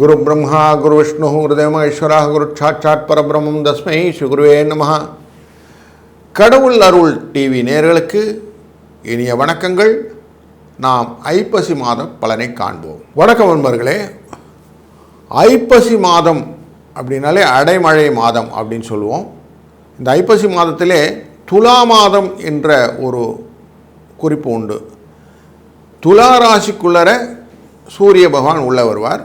குரு பிரம்மா குரு விஷ்ணு குருதேவ ஈஸ்வரா குரு சாட்சாத் பரபிரம்மம் தஸ்மை ஸ்ரீகுருவே நம கடவுள் அருள் டிவி நேர்களுக்கு இனிய வணக்கங்கள். நாம் ஐப்பசி மாதம் பலனை காண்போம். வணக்கம் நண்பர்களே. ஐப்பசி மாதம் அப்படின்னாலே அடைமழை மாதம் அப்படின்னு சொல்லுவோம். இந்த ஐப்பசி மாதத்திலே துலா மாதம் என்ற ஒரு குறிப்பு உண்டு. துலா ராசிக்குள்ளர சூரிய பகவான் உள்ள வருவார்.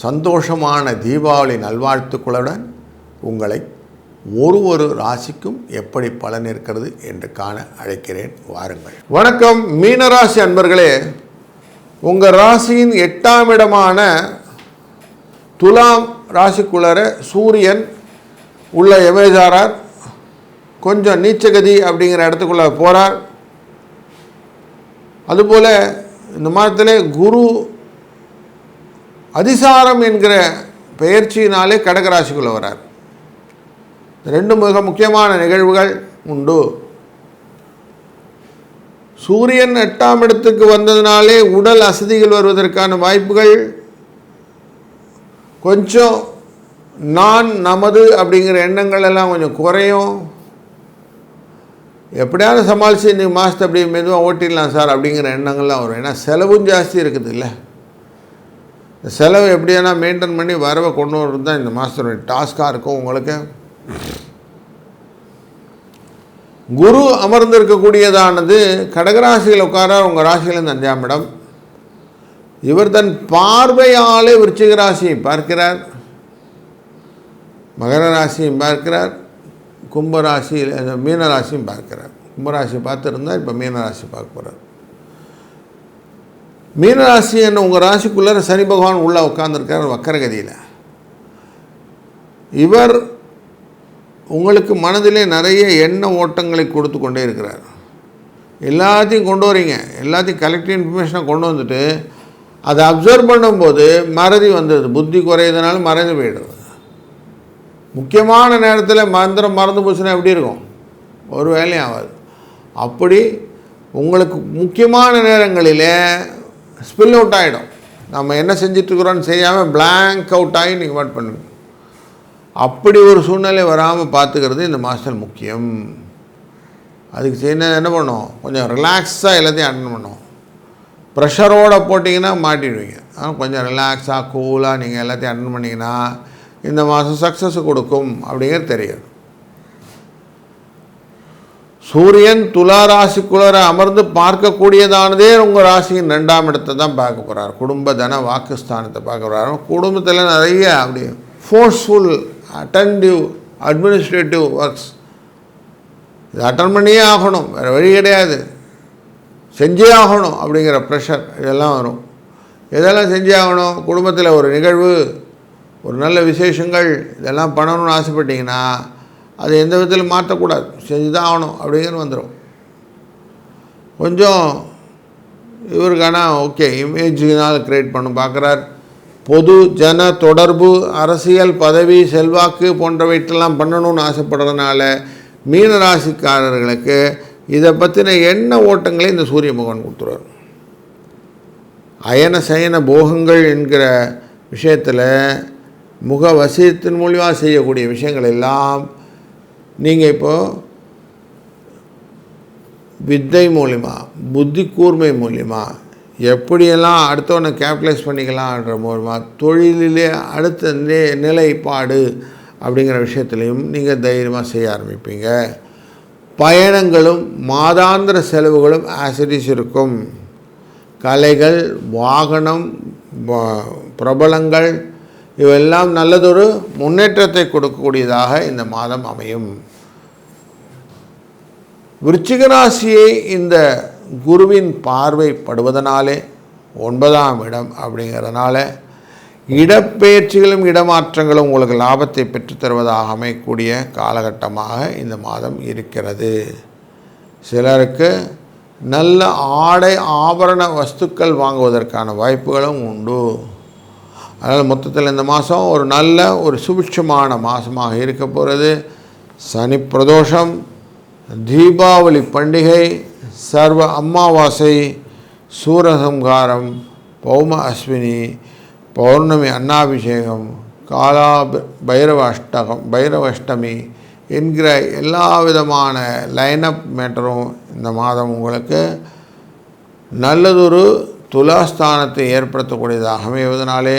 சந்தோஷமான தீபாவளி நல்வாழ்த்துக்களுடன் உங்களை ஒரு ஒரு ராசிக்கும் எப்படி பலன் இருக்கிறது என்று காண அழைக்கிறேன். வாருங்கள். வணக்கம் மீனராசி அன்பர்களே. உங்கள் ராசியின் எட்டாம் இடமான துலாம் ராசிக்குள்ளார சூரியன் உள்ள எமேஜாரார் கொஞ்சம் நீச்சகதி அப்படிங்கிற இடத்துக்குள்ள போகிறார் அதுபோல் இந்த மாதத்திலே குரு அதிசாரம் என்கிற பெயர்ச்சியினாலே கடகராசிக்குள்ளே வரார். ரெண்டு மிக முக்கியமான நிகழ்வுகள் உண்டு. சூரியன் எட்டாம் இடத்துக்கு வந்ததுனாலே உடல் அசதிகள் வருவதற்கான வாய்ப்புகள் கொஞ்சம் நான் நமது அப்படிங்கிற எண்ணங்கள் எல்லாம் கொஞ்சம் குறையும். எப்படியாவது சமாளித்து இன்றைக்கி மாதத்தை அப்படி மெதுவாக ஓட்டிடலாம் சார் அப்படிங்கிற எண்ணங்கள்லாம் வரும். ஏன்னா செலவும் ஜாஸ்தி இருக்குது இல்லை இந்த செலவு எப்படியானா மெயின்டைன் பண்ணி வரவை கொண்டு வர்றது தான் இந்த மாதத்துடைய டாஸ்காக இருக்கும் உங்களுக்கு. குரு அமர்ந்திருக்கக்கூடியதானது கடகராசியில் உட்கார உங்கள் ராசியிலேருந்து அஞ்சாம் இடம். இவர் தன் பார்வையாலே விருச்சிக ராசியை பார்க்கிறார். மகர ராசியும் பார்க்கிறார். கும்பராசியில் மீனராசியும் பார்க்கிறார். கும்பராசி பார்த்துருந்தா இப்போ மீனராசி பார்க்க போகிறார் மீனராசி என்ன உங்கள் ராசிக்குள்ளார சனி பகவான் உள்ளே உட்காந்துருக்கார் வக்கரகதியில். இவர் உங்களுக்கு மனதிலே நிறைய எண்ண ஓட்டங்களை கொடுத்து கொண்டே இருக்கிறார். எல்லாத்தையும் கொண்டு வரீங்க. எல்லாத்தையும் கலெக்டிவ் இன்ஃபர்மேஷனை கொண்டு வந்துட்டு அதை அப்சர்வ் பண்ணும்போது மறதி வந்துடுது. புத்தி குறையுதுனால மறந்து போயிடுது. முக்கியமான நேரத்தில் மந்திரம் மறந்து போச்சுன்னா எப்படி இருக்கும்? ஒரு வேலையும் ஆகாது. அப்படி உங்களுக்கு முக்கியமான நேரங்களிலே ஸ்பில் அவுட் ஆகிடும் நம்ம என்ன செஞ்சிட்ருக்குறோன்னு செய்யாமல் பிளாங்க் அவுட் ஆகி நீங்கள் வாட் பண்ணுங்க அப்படி ஒரு சூழ்நிலை வராமல் பார்த்துக்கிறது இந்த மாஸ்டர் முக்கியம். அதுக்கு செய்யணும் என்ன பண்ணும்? கொஞ்சம் ரிலாக்ஸாக எல்லாத்தையும் அட்டன் பண்ணும். ப்ரெஷரோடு போட்டிங்கன்னா மாட்டிடுவீங்க. ஆனால் கொஞ்சம் ரிலாக்ஸாக கூலாக நீங்கள் எல்லாத்தையும் அட்டன் பண்ணிங்கன்னா இந்த மாதம் சக்ஸஸ் கொடுக்கும் அப்படிங்கிறது தெரியாது சூரியன் துலா ராசிக்குள்ளர அமர்ந்து பார்க்கக்கூடியதானதே உங்கள் ராசியின் ரெண்டாம் இடத்தை தான் பார்க்க போகிறார் குடும்ப தன வாக்குஸ்தானத்தை பார்க்க போகிறார் குடும்பத்தில் நிறைய அப்படி ஃபோர்ஸ்ஃபுல் அட்டன்டிவ் அட்மினிஸ்ட்ரேட்டிவ் ஒர்க்ஸ் இது அட்டன் பண்ணியே ஆகணும். வேறு வழி கிடையாது. செஞ்சே ஆகணும் அப்படிங்கிற ப்ரெஷர் இதெல்லாம் வரும். இதெல்லாம் செஞ்சே ஆகணும்? குடும்பத்தில் ஒரு நிகழ்வு ஒரு நல்ல விசேஷங்கள் இதெல்லாம் பண்ணணும்னு ஆசைப்பட்டீங்கன்னா அது எந்த விதத்திலும் மாற்றக்கூடாது. செஞ்சு தான் ஆகணும் அப்படிங்கிற வந்துடும் கொஞ்சம் இவருக்கான ஓகே இமேஜினால் க்ரியேட் பண்ண பார்க்குறார் பொது ஜன தொடர்பு அரசியல் பதவி செல்வாக்கு போன்றவற்றெல்லாம் பண்ணணும்னு ஆசைப்படுறதுனால மீனராசிக்காரர்களுக்கு இதை பற்றின எண்ண ஓட்டங்களை இந்த சூரிய பகவான் கொடுத்துருவார். அயன சயன போகங்கள் என்கிற விஷயத்தில் முக வசியத்தின் மூலியமாக செய்யக்கூடிய விஷயங்கள் எல்லாம் நீங்கள் இப்போது வித்தை மூலிமா புத்தி கூர்மை மூலிமா எப்படியெல்லாம் அடுத்தவனை கேபிட்டலைஸ் பண்ணிக்கலான்ற மூலமாக தொழிலிலே அடுத்த நி நிலைப்பாடு அப்படிங்கிற விஷயத்துலையும் நீங்கள் தைரியமாக செய்ய ஆரம்பிப்பீங்க. பயணங்களும் மாதாந்திர செலவுகளும் ஆசிடிஸ் இருக்கும். கலைகள் வாகனம் பிரபலங்கள் இவெல்லாம் நல்லதொரு முன்னேற்றத்தை கொடுக்கக்கூடியதாக இந்த மாதம் அமையும். விருச்சிகராசியை இந்த குருவின் பார்வைப்படுவதனாலே ஒன்பதாம் இடம் அப்படிங்கிறதுனால இடப்பெயர்ச்சிகளும் இடமாற்றங்களும் உங்களுக்கு லாபத்தை பெற்றுத் தருவதாக அமையக்கூடிய காலகட்டமாக இந்த மாதம் இருக்கிறது. சிலருக்கு நல்ல ஆடை ஆபரண வஸ்துக்கள் வாங்குவதற்கான வாய்ப்புகளும் உண்டு. அதனால் மொத்தத்தில் இந்த மாதம் ஒரு நல்ல ஒரு சுபிட்சமான மாதமாக இருக்க போகிறது. சனி பிரதோஷம் தீபாவளி பண்டிகை சர்வ அமாவாசை சூரசங்காரம் பௌம அஸ்வினி பௌர்ணமி அன்னாபிஷேகம் காலா பைரவ அஷ்டகம் பைரவ அஷ்டமி என்கிற எல்லா விதமான லைனப் மேட்டரும் இந்த மாதம் உங்களுக்கு நல்லதொரு துலாஸ்தானத்தை ஏற்படுத்தக்கூடியதாக அமைவதனாலே